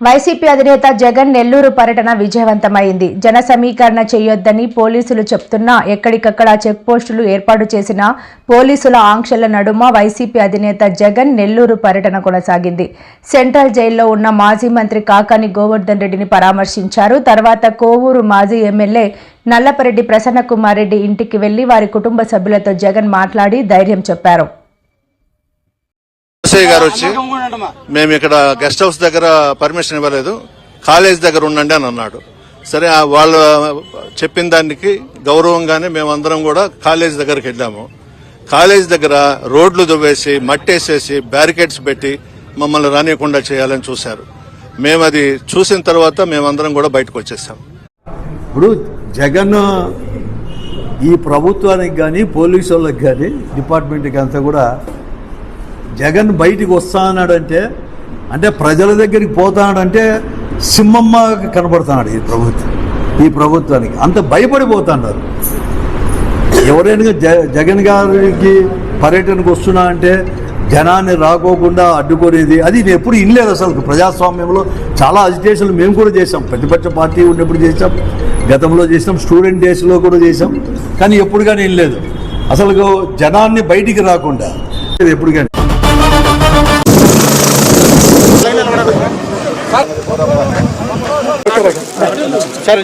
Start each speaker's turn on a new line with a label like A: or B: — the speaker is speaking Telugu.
A: వైసీపీ అధినేత జగన్ నెల్లూరు పర్యటన విజయవంతమైంది. జన సమీకరణ చేయొద్దని పోలీసులు చెప్తున్నా ఎక్కడికక్కడ చెక్ పోస్టులు ఏర్పాటు చేసిన పోలీసుల ఆంక్షల నడుమ వైసీపీ అధినేత జగన్ నెల్లూరు పర్యటన కొనసాగింది. సెంట్రల్ జైల్లో ఉన్న మాజీ మంత్రి కాకాని గోవర్ధన్ రెడ్డిని పరామర్శించారు. తర్వాత కోవూరు మాజీ ఎమ్మెల్యే నల్లపరెడ్డి ప్రసన్న కుమార్ రెడ్డి ఇంటికి వెళ్ళి వారి కుటుంబ సభ్యులతో జగన్ మాట్లాడి ధైర్యం చెప్పారు.
B: ఎస్ఐ గారు వచ్చి మేము ఇక్కడ గెస్ట్ హౌస్ దగ్గర పర్మిషన్ ఇవ్వలేదు. కాలేజ్ దగ్గర ఉండండి అని అన్నాడు. సరే ఆ వాళ్ళు చెప్పిన దానికి గౌరవంగానే మేమందరం కూడా కాలేజ్ దగ్గరికి వెళ్ళాము. కాలేజ్ దగ్గర రోడ్లు దువ్వేసి మట్టేసేసి బ్యారికేడ్స్ పెట్టి మమ్మల్ని రానియకుండా చేయాలని చూశారు. మేము అది చూసిన తర్వాత మేమందరం కూడా బయటకు వచ్చేసాం.
C: ఇప్పుడు జగన్ ఈ ప్రభుత్వానికి కానీ పోలీసు వాళ్ళకి కానీ డిపార్ట్మెంట్కి అంతా కూడా జగన్ బయటికి వస్తా అంటే ప్రజల దగ్గరికి పోతాడంటే సింహమ్మ కనబడుతున్నాడు ఈ ప్రభుత్వం ఈ ప్రభుత్వానికి. అంత భయపడిపోతున్నారు. ఎవరైనా జ జగన్ గారికి పర్యటనకు వస్తున్నా అంటే జనాన్ని రాకోకుండా అడ్డుకునేది అది నేను ఎప్పుడు ఇనలేదు అసలు. ప్రజాస్వామ్యంలో చాలా అజిటేషన్లు మేము కూడా చేసాం ప్రతిపక్ష పార్టీ ఉన్నప్పుడు చేసాం గతంలో చేసాం స్టూడెంట్ డేస్లో కూడా చేసాం కానీ ఎప్పుడు కానీ ఇనలేదు. అసలు జనాన్ని బయటికి రాకుండా. ఎప్పుడు కానీ సార్